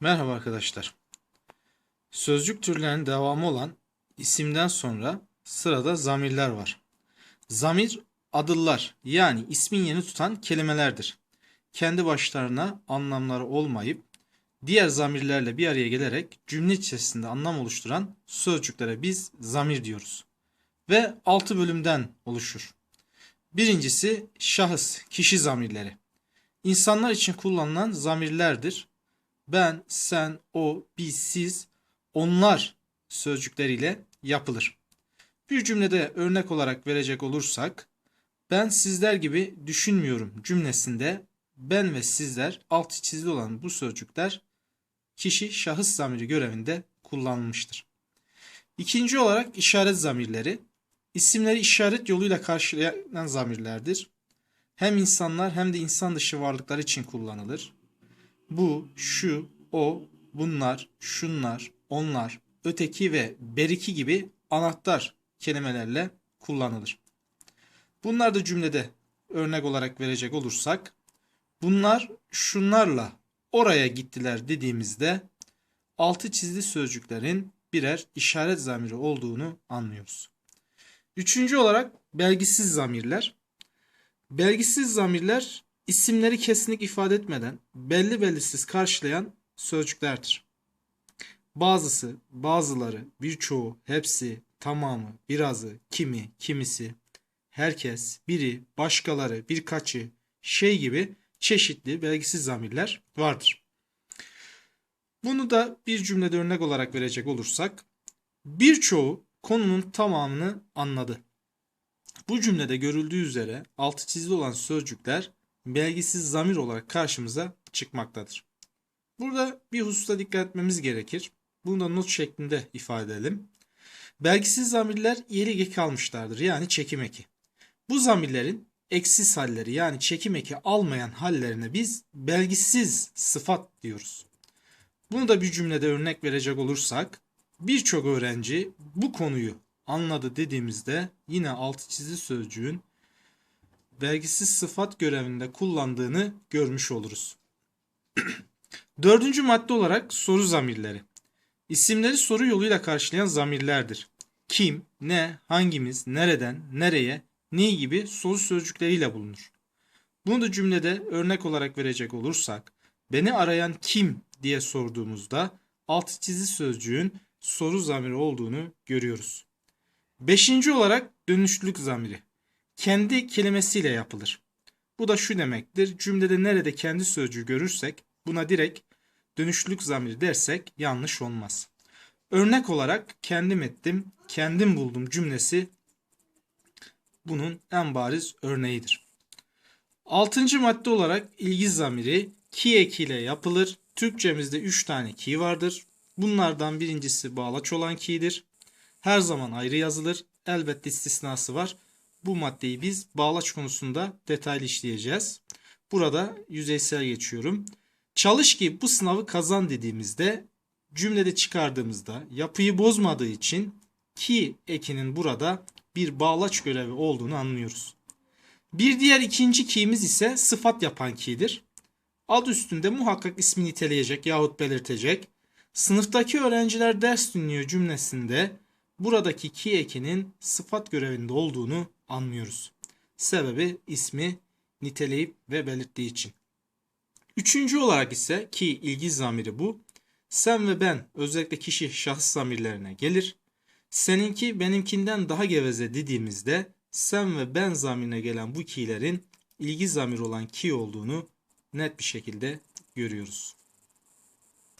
Merhaba arkadaşlar. Sözcük türlerinin devamı olan isimden sonra sırada zamirler var. Zamir adıllar yani ismin yeni tutan kelimelerdir. Kendi başlarına anlamları olmayıp diğer zamirlerle bir araya gelerek cümle içerisinde anlam oluşturan sözcüklere biz zamir diyoruz. Ve 6 bölümden oluşur. Birincisi şahıs, kişi zamirleri. İnsanlar için kullanılan zamirlerdir ben, sen, o, biz, siz, onlar sözcükleriyle yapılır. Bir cümlede örnek olarak verecek olursak, ben sizler gibi düşünmüyorum cümlesinde ben ve sizler altı çizili olan bu sözcükler kişi şahıs zamiri görevinde kullanılmıştır. İkinci olarak işaret zamirleri, isimleri işaret yoluyla karşılayan zamirlerdir. Hem insanlar hem de insan dışı varlıklar için kullanılır bu, şu, o, bunlar, şunlar, onlar, öteki ve beriki gibi anahtar kelimelerle kullanılır. Bunlar da cümlede örnek olarak verecek olursak bunlar şunlarla oraya gittiler dediğimizde altı çizili sözcüklerin birer işaret zamiri olduğunu anlıyoruz. Üçüncü olarak belgisiz zamirler. Belgisiz zamirler isimleri kesinlik ifade etmeden belli bellisiz karşılayan sözcüklerdir. Bazısı, bazıları, birçoğu, hepsi, tamamı, birazı, kimi, kimisi, herkes, biri, başkaları, birkaçı, şey gibi çeşitli belgisiz zamirler vardır. Bunu da bir cümlede örnek olarak verecek olursak, birçoğu konunun tamamını anladı. Bu cümlede görüldüğü üzere altı çizili olan sözcükler belgisiz zamir olarak karşımıza çıkmaktadır. Burada bir hususta dikkat etmemiz gerekir. Bunu da not şeklinde ifade edelim. Belgisiz zamirler iyilik eki almışlardır yani çekim eki. Bu zamirlerin eksiz halleri yani çekim eki almayan hallerine biz belgisiz sıfat diyoruz. Bunu da bir cümlede örnek verecek olursak birçok öğrenci bu konuyu anladı dediğimizde yine altı çizili sözcüğün vergisiz sıfat görevinde kullandığını görmüş oluruz. Dördüncü madde olarak soru zamirleri. İsimleri soru yoluyla karşılayan zamirlerdir. Kim, ne, hangimiz, nereden, nereye, ne gibi soru sözcükleriyle bulunur. Bunu da cümlede örnek olarak verecek olursak, beni arayan kim diye sorduğumuzda alt çizi sözcüğün soru zamiri olduğunu görüyoruz. Beşinci olarak dönüşlülük zamiri kendi kelimesiyle yapılır. Bu da şu demektir. Cümlede nerede kendi sözcüğü görürsek buna direkt dönüşlülük zamiri dersek yanlış olmaz. Örnek olarak kendim ettim, kendim buldum cümlesi bunun en bariz örneğidir. Altıncı madde olarak ilgi zamiri ki ekiyle yapılır. Türkçemizde 3 tane ki vardır. Bunlardan birincisi bağlaç olan ki'dir. Her zaman ayrı yazılır. Elbette istisnası var bu maddeyi biz bağlaç konusunda detaylı işleyeceğiz. Burada yüzeysel geçiyorum. Çalış ki bu sınavı kazan dediğimizde cümlede çıkardığımızda yapıyı bozmadığı için ki ekinin burada bir bağlaç görevi olduğunu anlıyoruz. Bir diğer ikinci ki'miz ise sıfat yapan ki'dir. Ad üstünde muhakkak ismi niteleyecek yahut belirtecek. Sınıftaki öğrenciler ders dinliyor cümlesinde buradaki ki ekinin sıfat görevinde olduğunu anlıyoruz. Sebebi ismi niteleyip ve belirttiği için. Üçüncü olarak ise ki ilgi zamiri bu. Sen ve ben özellikle kişi şahıs zamirlerine gelir. Seninki benimkinden daha geveze dediğimizde sen ve ben zamirine gelen bu ki'lerin ilgi zamiri olan ki olduğunu net bir şekilde görüyoruz.